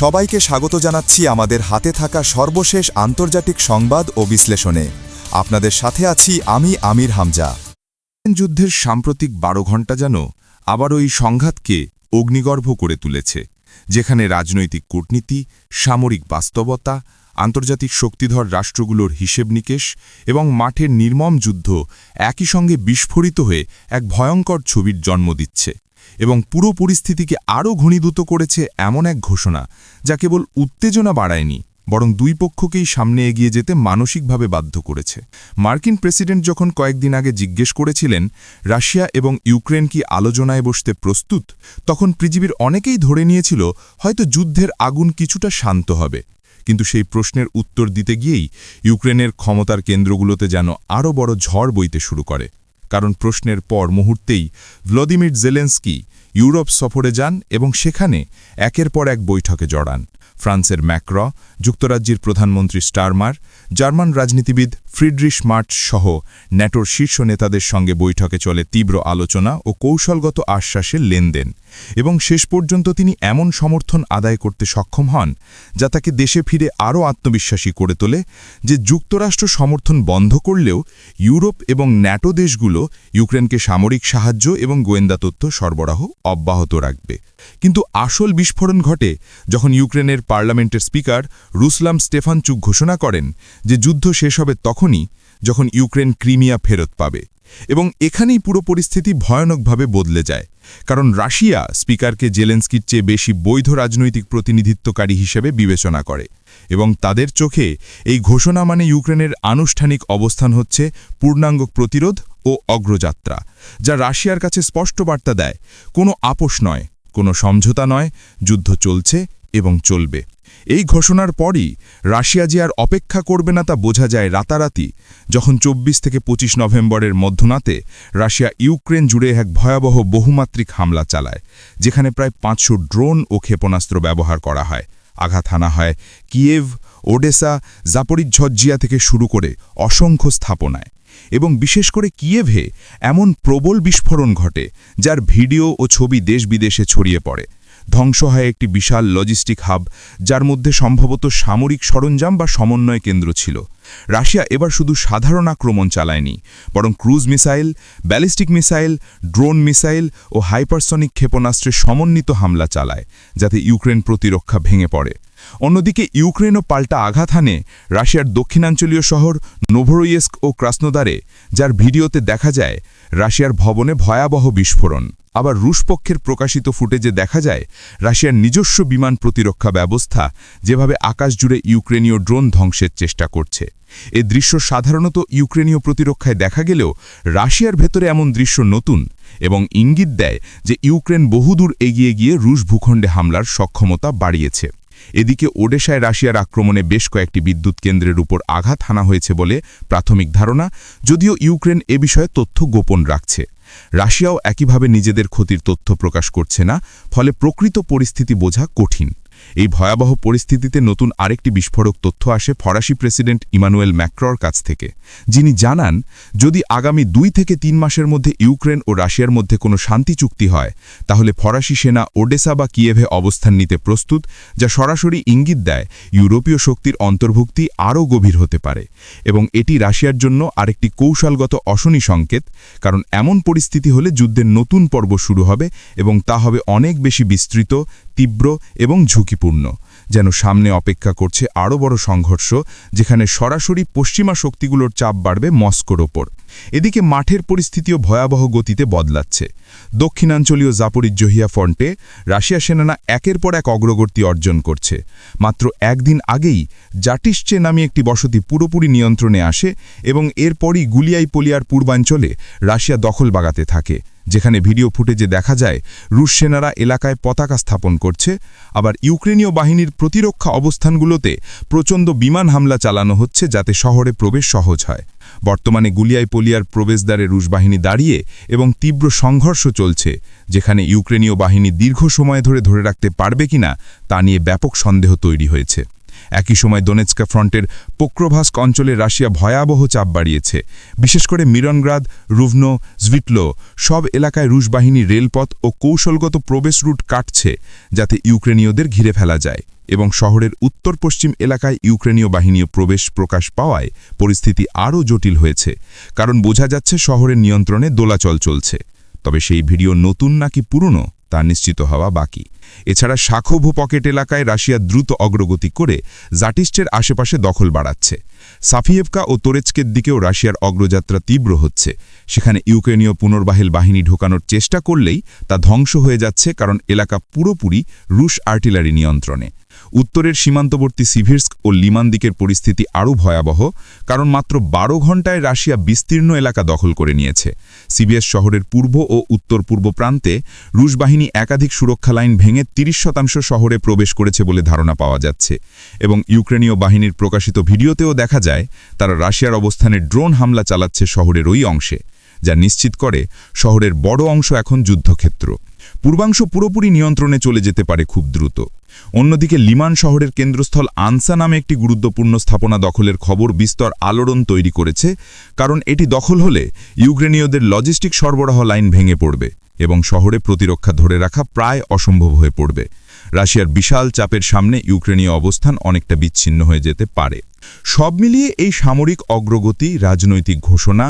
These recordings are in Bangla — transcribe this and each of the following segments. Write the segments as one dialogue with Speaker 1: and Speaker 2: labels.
Speaker 1: সবাইকে স্বাগত জানাচ্ছি আমাদের হাতে থাকা সর্বশেষ আন্তর্জাতিক সংবাদ ও বিশ্লেষণে। আপনাদের সাথে আছি আমি আমির হামজা।
Speaker 2: যুদ্ধের সাম্প্রতিক বারো ঘণ্টা যেন আবারও এই সংঘাতকে অগ্নিগর্ভ করে তুলেছে, যেখানে রাজনৈতিক কূটনীতি, সামরিক বাস্তবতা, আন্তর্জাতিক শক্তিধর রাষ্ট্রগুলোর হিসেব নিকেশ এবং মাঠের নির্মম যুদ্ধ একই সঙ্গে বিস্ফোরিত হয়ে এক ভয়ঙ্কর ছবির জন্ম দিচ্ছে। এবং পুরো পরিস্থিতিকে আরও ঘনীভূত করেছে এমন এক ঘোষণা যা কেবল উত্তেজনা বাড়ায়নি, বরং দুই পক্ষকেই সামনে এগিয়ে যেতে মানসিকভাবে বাধ্য করেছে। মার্কিন প্রেসিডেন্ট যখন কয়েকদিন আগে জিজ্ঞেস করেছিলেন, রাশিয়া এবং ইউক্রেন কি আলোচনায় বসতে প্রস্তুত? তখন পৃথিবীর অনেকেই ধরে নিয়েছিল, হয়তো যুদ্ধের আগুন কিছুটা শান্ত হবে। কিন্তু সেই প্রশ্নের উত্তর দিতে গিয়েই ইউক্রেনের ক্ষমতার কেন্দ্রগুলোতে যেন আরও বড় ঝড় বইতে শুরু করে। কারণ প্রশ্নের পর মুহূর্তেই ভ্লাদিমির জেলেন্সকি ইউরোপ সফরে যান এবং সেখানে একের পর এক বৈঠকে জড়ান। ফ্রান্সের ম্যাক্র, যুক্তরাজ্যের প্রধানমন্ত্রী স্টারমার, জার্মান রাজনীতিবিদ ফ্রিডরিশ মার্চ সহ ন্যাটোর শীর্ষ নেতাদের সঙ্গে বৈঠকে চলে তীব্র আলোচনা ও কৌশলগত আশ্বাসের লেনদেন। এবং শেষ পর্যন্ত তিনি এমন সমর্থন আদায় করতে সক্ষম হন, যা তাকে দেশে ফিরে আরও আত্মবিশ্বাসী করে তোলে, যে যুক্তরাষ্ট্র সমর্থন বন্ধ করলেও ইউরোপ এবং ন্যাটো দেশগুলো ইউক্রেনকে সামরিক সাহায্য এবং গোয়েন্দা তথ্য সরবরাহ অব্যাহত রাখবে। কিন্তু আসল বিস্ফোরণ ঘটে যখন ইউক্রেনের পার্লামেন্টের স্পিকার রুসলাম স্টেফানচুক ঘোষণা করেন যে যুদ্ধ শেষ হবে তখনই, যখন ইউক্রেন ক্রিমিয়া ফেরত পাবে। এবং এখানেই পুরো পরিস্থিতি ভয়ানকভাবে বদলে যায়। কারণ রাশিয়া স্পিকারকে জেলেন্সকির চেয়ে বেশি বৈধ রাজনৈতিক প্রতিনিধিত্বকারী হিসেবে বিবেচনা করে এবং তাদের চোখে এই ঘোষণা মানে ইউক্রেনের আনুষ্ঠানিক অবস্থান হচ্ছে পূর্ণাঙ্গ প্রতিরোধ ও অগ্রযাত্রা, যা রাশিয়ার কাছে স্পষ্ট বার্তা দেয়, কোনো আপোষ নয়, কোনো সমঝোতা নয়, যুদ্ধ চলছে এবং চলবে। এই ঘোষণার পরই রাশিয়া যে আর অপেক্ষা করবে না তা বোঝা যায় রাতারাতি, যখন ২৪ থেকে ২৫ নভেম্বরের মধ্যনাতে রাশিয়া ইউক্রেন জুড়ে এক ভয়াবহ বহুমাত্রিক হামলা চালায়, যেখানে প্রায় পাঁচশো ড্রোন ও ক্ষেপণাস্ত্র ব্যবহার করা হয়। আঘাত হানা হয় কিয়েভ, ওডেসা, জাপরিঝজ্জিয়া থেকে শুরু করে অসংখ্য স্থাপনায়। এবং বিশেষ করে কিয়েভে এমন প্রবল বিস্ফোরণ ঘটে, যার ভিডিও ও ছবি দেশ বিদেশে ছড়িয়ে পড়ে। ধ্বংস হয় একটি বিশাল লজিস্টিক হাব যার মধ্যে সম্ভবত সামরিক সরঞ্জাম বা সমন্বয় কেন্দ্র ছিল। রাশিয়া এবার শুধু সাধারণ আক্রমণ চালায়নি, বরং cruise missile ballistic missile drone missile ও হাইপারসনিক ক্ষেপণাস্ত্রে সমন্বিত হামলা চালায়, যাতে ইউক্রেন প্রতিরক্ষা ভেঙে পড়ে। অন্যদিকে ইউক্রেনও পাল্টা আঘাত হানে রাশিয়ার দক্ষিণাঞ্চলীয় শহর নোভরোয়েস্ক ও ক্রাসনোদারে, যার ভিডিওতে দেখা যায় রাশিয়ার ভবনে ভয়াবহ বিস্ফোরণ। আবার রুশ পক্ষের প্রকাশিত ফুটেজে দেখা যায় রাশিয়ার নিজস্ব বিমান প্রতিরক্ষা ব্যবস্থা, যেভাবে আকাশ জুড়ে ইউক্রেনীয় ড্রোন ধ্বংসের চেষ্টা করছে। এ দৃশ্য সাধারণত ইউক্রেনীয় প্রতিরক্ষায় দেখা গেলেও রাশিয়ার ভেতরে এমন দৃশ্য নতুন এবং ইঙ্গিত দেয় যে ইউক্রেন বহুদূর এগিয়ে গিয়ে রুশ ভূখণ্ডে হামলার সক্ষমতা বাড়িয়েছে। এদিকে ওডেশায় রাশিয়ার আক্রমণে বেশ কয়েকটি বিদ্যুৎ কেন্দ্রের উপর আঘাত হানা হয়েছে বলে প্রাথমিক ধারণা, যদিও ইউক্রেন এ বিষয়ে তথ্য গোপন রাখছে। রাশিয়াও একইভাবে নিজেদের ক্ষতির তথ্য প্রকাশ করছে না, ফলে প্রকৃত পরিস্থিতি বোঝা কঠিন। এই ভয়াবহ পরিস্থিতিতে নতুন আরেকটি বিস্ফোরক তথ্য আসে ফরাসি প্রেসিডেন্ট ইমানুয়েল ম্যাক্রর কাছ থেকে। যিনি জানান, যদি আগামী দুই থেকে তিন মাসের মধ্যে ইউক্রেন ও রাশিয়ার মধ্যে কোনো শান্তি চুক্তি হয়, তাহলে ফরাসি সেনা ওডেসা বা কিয়েভে অবস্থান নিতে প্রস্তুত, যা সরাসরি ইঙ্গিত দেয় ইউরোপীয় শক্তির অন্তর্ভুক্তি আরও গভীর হতে পারে। এবং এটি রাশিয়ার জন্য আরেকটি কৌশলগত অশনি সংকেত, কারণ এমন পরিস্থিতি হলে যুদ্ধের নতুন পর্ব শুরু হবে এবং তা হবে অনেক বেশি বিস্তৃত তীব্র এবং ঝুঁকিপূর্ণ, যেন সামনে অপেক্ষা করছে আরও বড় সংঘর্ষ, যেখানে সরাসরি পশ্চিমা শক্তিগুলোর চাপ বাড়বে মস্কোর ওপর। এদিকে মাঠের পরিস্থিতিও ভয়াবহ গতিতে বদলাচ্ছে। দক্ষিণাঞ্চলীয় জাপরিজহিয়া ফ্রন্টে রাশিয়া সেনানা একের পর এক অগ্রগতি অর্জন করছে। মাত্র একদিন আগেই জাটিসচে নামে একটি বসতি পুরোপুরি নিয়ন্ত্রণে আসে এবং এরপরই গুলিয়াই পলিয়ার পূর্বাঞ্চলে রাশিয়া দখল বাগাতে থাকে। যেখানে ভিডিও ফুটেজে দেখা যায়, রুশ সেনারা এলাকায় পতাকা স্থাপন করছে। আবার ইউক্রেনীয় বাহিনীর প্রতিরক্ষা অবস্থানগুলোতে প্রচণ্ড বিমান হামলা চালানো হচ্ছে যাতে শহরে প্রবেশ সহজ হয়। বর্তমানে গুলিয়াই পলিয়ার প্রবেশদ্বারে রুশ বাহিনী দাঁড়িয়ে এবং তীব্র সংঘর্ষ চলছে, যেখানে ইউক্রেনীয় বাহিনী দীর্ঘ সময় ধরে ধরে রাখতে পারবে কিনা তা নিয়ে ব্যাপক সন্দেহ তৈরি হয়েছে। একই সময় দোনেৎস্কা ফ্রন্টের পোক্রোভাস্ক অঞ্চলে রাশিয়া ভয়াবহ চাপ বাড়িয়েছে। বিশেষ করে মিরনগ্রাদ, রুভনো জভিটলো সব এলাকায় রুশ বাহিনী রেলপথ ও কৌশলগত প্রবেশ রুট কাটছে, যাতে ইউক্রেনীয়দের ঘিরে ফেলা যায়। এবং শহরের উত্তর পশ্চিম এলাকায় ইউক্রেনীয় বাহিনীও প্রবেশ প্রকাশ পাওয়ায় পরিস্থিতি আরও জটিল হয়েছে, কারণ বোঝা যাচ্ছে শহরের নিয়ন্ত্রণে দোলাচল চলছে। তবে সেই ভিডিও নতুন নাকি পুরনো, তা নিশ্চিত হওয়া বাকি। এছাড়া শাখোভু পকেট এলাকায় রাশিয়া দ্রুত অগ্রগতি করে জাটিস্টের আশেপাশে দখল বাড়াচ্ছে। সাফিয়েভকা ও তোরেচকের দিকেও রাশিয়ার অগ্রযাত্রা তীব্র হচ্ছে। সেখানে ইউক্রেনীয় পুনর্বাহিল বাহিনী ঢোকানোর চেষ্টা করলেই তা ধ্বংস হয়ে যাচ্ছে, কারণ এলাকা পুরোপুরি রুশ আর্টিলারি নিয়ন্ত্রণে। উত্তরের সীমান্তবর্তী সিভির্স্ক ও লিমান দিকের পরিস্থিতি আরও ভয়াবহ, কারণ মাত্র বারো ঘণ্টায় রাশিয়া বিস্তীর্ণ এলাকা দখল করে নিয়েছে। সিবিএস শহরের পূর্ব ও উত্তর পূর্ব প্রান্তে রুশ বাহিনী একাধিক সুরক্ষা লাইন ভেঙে তিরিশ শতাংশ শহরে প্রবেশ করেছে বলে ধারণা পাওয়া যাচ্ছে। এবং ইউক্রেনীয় বাহিনীর প্রকাশিত ভিডিওতেও দেখা যায়, তারা রাশিয়ার অবস্থানে ড্রোন হামলা চালাচ্ছে শহরের ওই অংশে, যা নিশ্চিত করে শহরের বড় অংশ এখন যুদ্ধক্ষেত্র। পূর্বাংশ পুরোপুরি নিয়ন্ত্রণে চলে যেতে পারে খুব দ্রুত। অন্যদিকে লিমান শহরের কেন্দ্রস্থল আনসা নামে একটি গুরুত্বপূর্ণ স্থাপনা দখলের খবর বিস্তর আলোড়ন তৈরি করেছে, কারণ এটি দখল হলে ইউক্রেনীয়দের লজিস্টিক সরবরাহ লাইন ভেঙে পড়বে এবং শহরে প্রতিরক্ষা ধরে রাখা প্রায় অসম্ভব হয়ে পড়বে। রাশিয়ার বিশাল চাপের সামনে ইউক্রেনীয় অবস্থান অনেকটা বিচ্ছিন্ন হয়ে যেতে পারে। সব মিলিয়ে এই সামরিক অগ্রগতি, রাজনৈতিক ঘোষণা,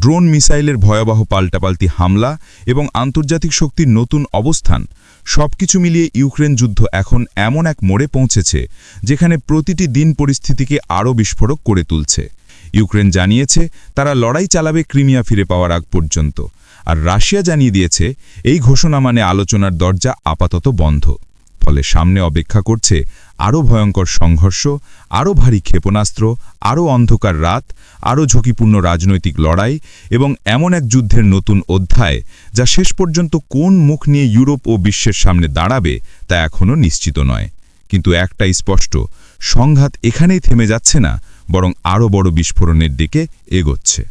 Speaker 2: ড্রোন মিসাইলের ভয়াবহ পাল্টাপাল্টি হামলা এবং আন্তর্জাতিক শক্তির নতুন অবস্থান সবকিছু মিলিয়ে ইউক্রেন যুদ্ধ এখন এমন এক মোড়ে পৌঁছেছে, যেখানে প্রতিটি দিন পরিস্থিতিকে আরও বিস্ফোরক করে তুলছে। ইউক্রেন জানিয়েছে তারা লড়াই চালাবে ক্রিমিয়া ফিরে পাওয়ার আগ পর্যন্ত, আর রাশিয়া জানিয়ে দিয়েছে এই ঘোষণা মানে আলোচনার দরজা আপাতত বন্ধ। ফলে সামনে অপেক্ষা করছে আরও ভয়ঙ্কর সংঘর্ষ আরও ভারী ক্ষেপণাস্ত্র আরও অন্ধকার রাত আরও ঝুঁকিপূর্ণ রাজনৈতিক লড়াই এবং এমন এক যুদ্ধের নতুন অধ্যায় যা শেষ পর্যন্ত কোন মুখ নিয়ে ইউরোপ ও বিশ্বের সামনে দাঁড়াবে তা এখনও নিশ্চিত নয়। কিন্তু একটাই স্পষ্ট, সংঘাত এখানেই থেমে যাচ্ছে না, বরং আরও বড় বিস্ফোরণের দিকে এগোচ্ছে।